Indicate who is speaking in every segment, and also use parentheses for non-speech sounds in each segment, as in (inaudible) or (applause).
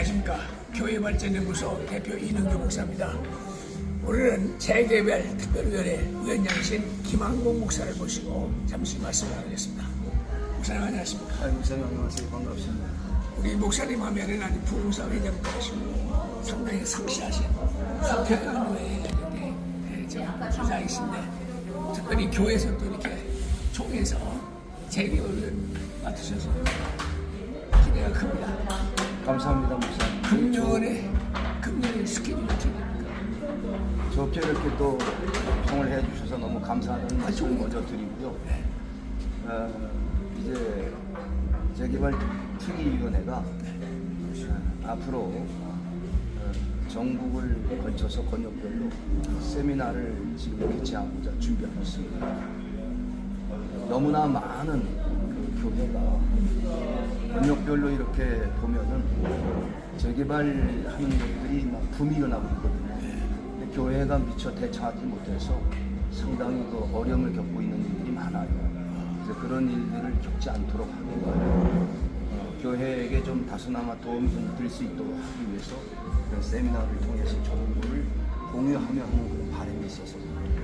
Speaker 1: 안녕하십니까. 교회발전연구소 대표 이능규 목사입니다. 오늘은 재개발 특별위원회 위원장이신 김한공 목사를 모시고 잠시 말씀을 나누겠습니다. 목사님 안녕하십니까.
Speaker 2: 아, 목사님 안녕하세요. 반갑습니다.
Speaker 1: 우리 목사님 하면은 아주 부흥사 회장도 하시고 상당히 상시하신 사표연구회 이렇게 주장이신데 특별히 교회에서 또 이렇게 총회에서 재개발을 맡으셔서 기대가 큽니다.
Speaker 2: 감사합니다, 목사님.
Speaker 1: 금년에 금년에 스케줄이 됩니까?
Speaker 2: 좋게 이렇게 또 청을 해주셔서 너무 감사하는 말씀 먼저 드리고요. 어, 이제 재개발 특위위원회가 어, 앞으로 어, 전국을 거쳐서 권역별로 세미나를 지금 개최하고자 준비하고 있습니다. 너무나 많은 그 교회가 권역별로 이렇게 보면은 재개발하는 것들이 막 붐이 일어나고 있거든요. 근데 교회가 미처 대처하지 못해서 상당히 그 어려움을 겪고 있는 일들이 많아요. 그래서 그런 일들을 겪지 않도록 하기 위해 어, 교회에게 좀 다소나마 도움이 좀 될 수 있도록 하기 위해서 그런 세미나를 통해서 정보를 공유하며 하는 그런 바람이 있어서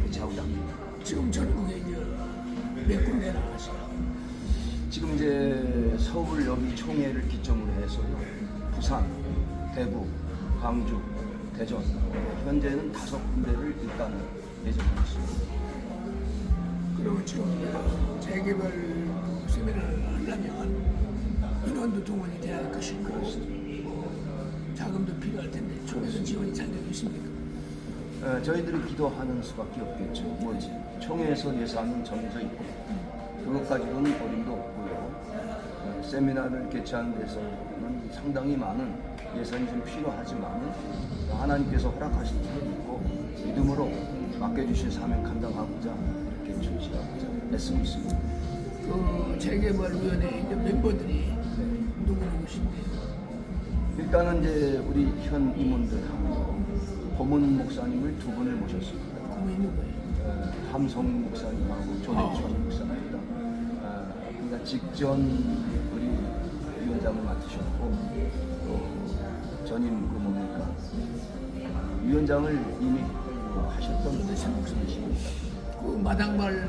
Speaker 2: 개최하고자 합니다.
Speaker 1: 지금 전국에 이제 몇 군데나 하시고
Speaker 2: 지금 이제 서울 여기 총회를 기점으로 해서요. 부산, 대구, 광주, 대전 현재는 다섯 군데를 일단 예정하고 있습니다.
Speaker 1: 그리고 지금 재개발 세미나를 하려면 인원도 동원이 돼야 할 것이고 자금도 필요할 텐데 총에서 지원이 잘 되고 있습니까?
Speaker 2: 어, 저희들이 기도하는 수밖에 없겠죠. 뭐 총회에서 예산은 정해져 있고 그것까지는 어림도 없고요. 어, 세미나를 개최하는 데서는 상당히 많은 예산이 좀 필요하지만은 하나님께서 허락하신 일이 있고 믿음으로 맡겨주신 사명 감당하고자 이렇게 준비하고자 애쓰고 있습니다.
Speaker 1: 그 재개발위원회 이제 멤버들이 누구 누구신데
Speaker 2: 일단은 이제 우리 현 임원들하고 고문 목사님을 두 분을 모셨습니다. 어, 함성 목사님하고 조대준 목사입니다. 어, 그러니까 직전 위원장을 맡으셨고 또 전임 그 뭡니까 위원장을 이미 하셨던
Speaker 1: 조대찬 목사님이십니다. 그 마당발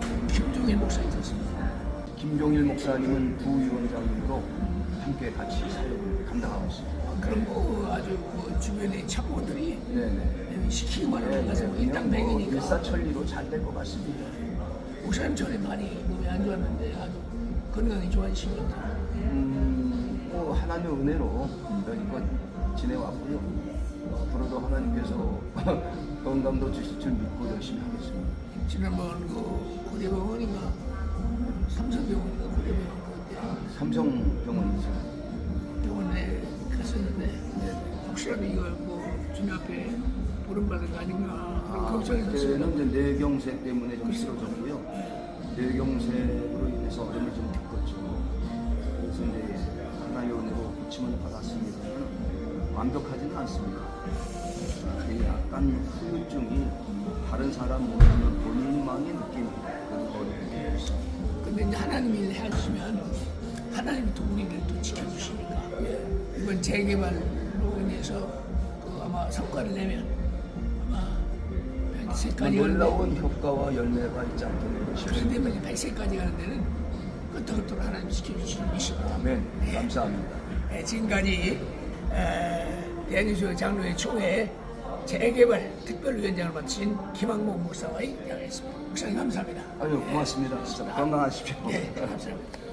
Speaker 1: 그 김종일 목사 있었습니다.
Speaker 2: 김종일 목사님은 부위원장님으로 함께 같이 사역을 감당하고 있습니다.
Speaker 1: 그럼 뭐 아주 뭐 주변의 참모들이
Speaker 2: 네네.
Speaker 1: 시키기만 하는 것은 일단
Speaker 2: 뭐
Speaker 1: 맥이니까
Speaker 2: 일사천리로 잘 될 것 같습니다.
Speaker 1: 목사님 전에 많이 몸이 안 좋았는데 아주 건강이 같
Speaker 2: 뭐 하나님의 은혜로 여기껏 지내왔고요. 앞으로도 하나님께서 (laughs) 건강도 주실 줄 믿고 열심히 하겠습니다.
Speaker 1: 지난번 그 고대병원인가 삼성병원인가 고대병원 그때
Speaker 2: 삼성병원이죠.
Speaker 1: 병원에 갔었는데
Speaker 2: 네.
Speaker 1: 혹시라도 이걸 뭐 주님 앞에 부름받은 거 아닌가 그런
Speaker 2: 아,
Speaker 1: 걱정이 됐어요.
Speaker 2: 그때는 이제 뇌경색 때문에 좀 쓰러졌고요. 뇌경색으로 인해서 어려움을 좀 겪었죠. 그래서 이제 하나의 은혜로 고침을 받았습니다. 완벽하지는 않습니다. 그 약간 후유증이 다른 사람 모르는 어려움이 있습니다.
Speaker 1: 근데 이제 하나님이 일 해주시면 하나님이 또 우리를 또 지켜주시니까 이번 재개발로 인해서 그 아마 성과를 내면 아마 100세까지
Speaker 2: 놀라운 효과와 열매가 있지 않겠는가 싶습니다.
Speaker 1: 그런데 만약 100세까지 가는 데는 끄떡끄떡 하나님 지켜주시는 것입니다.
Speaker 2: 아멘. 감사합니다.
Speaker 1: 네, 지금까지 에, 대한민국 장로회 총회 재개발 특별위원장을 맡으신 김학목 목사와의 이야기였습니다. 목사님 감사합니다.
Speaker 2: 아유 고맙습니다. 진짜 건강하십시오.
Speaker 1: 네, 감사합니다.